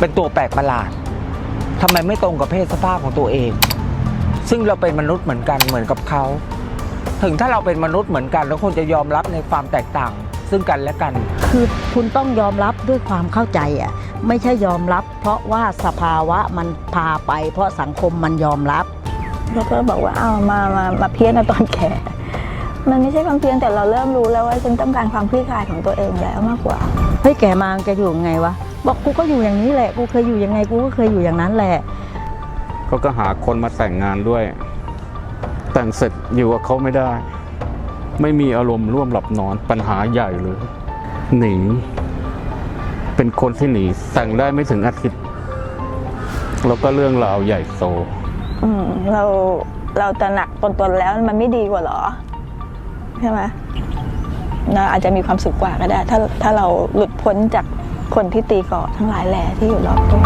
เป็นตัวแปลกประหลาดทำไมไม่ตรงกับเพศสภาพของตัวเอง ซึ่งเราเป็นมนุษย์เหมือนกันเหมือนกับเขา ถึงถ้าเราเป็นมนุษย์เหมือนกันเราควรจะยอมรับในความแตกต่าง ซึ่งกันและกัน คือคุณต้องยอมรับด้วยความเข้าใจอะไม่ใช่ยอมรับ เพราะว่าสภาวะมันพาไป เพราะสังคมมันยอมรับ แล้วก็บอกว่าเอามามามาเพี้ยนในตอนแก่ มันไม่ใช่ความเพี้ยนแต่เราเริ่มรู้แล้วว่าฉันต้องการความคลี่คลายของตัวเองแล้วมากกว่า เฮ้ยแกมาแกอยู่ยังไงวะ บอกกูก็อยู่อย่างนี้แหละ กูเคยอยู่ยังไงกูก็เคยอยู่อย่างนั้นแหละเขาก็หาคนมาแต่งงานด้วย แต่งเสร็จอยู่กับเขาไม่ได้ ไม่มีอารมณ์ร่วมหลับนอนปัญหาใหญ่เลยหนีเป็นคนที่หนีแต่งได้ไม่ถึงอาทิตย์แล้วก็เรื่องราวใหญ่โตอืมเราเราตระหนักตนตนๆแล้วมันไม่ดีกว่าเหรอ ใช่ไหมเราอาจจะมีความสุขกว่าก็ได้ ถ้าถ้าเราหลุดพ้นจาก คนที่ตีก่อทั้งหลายแหล่ที่อยู่รอบตัว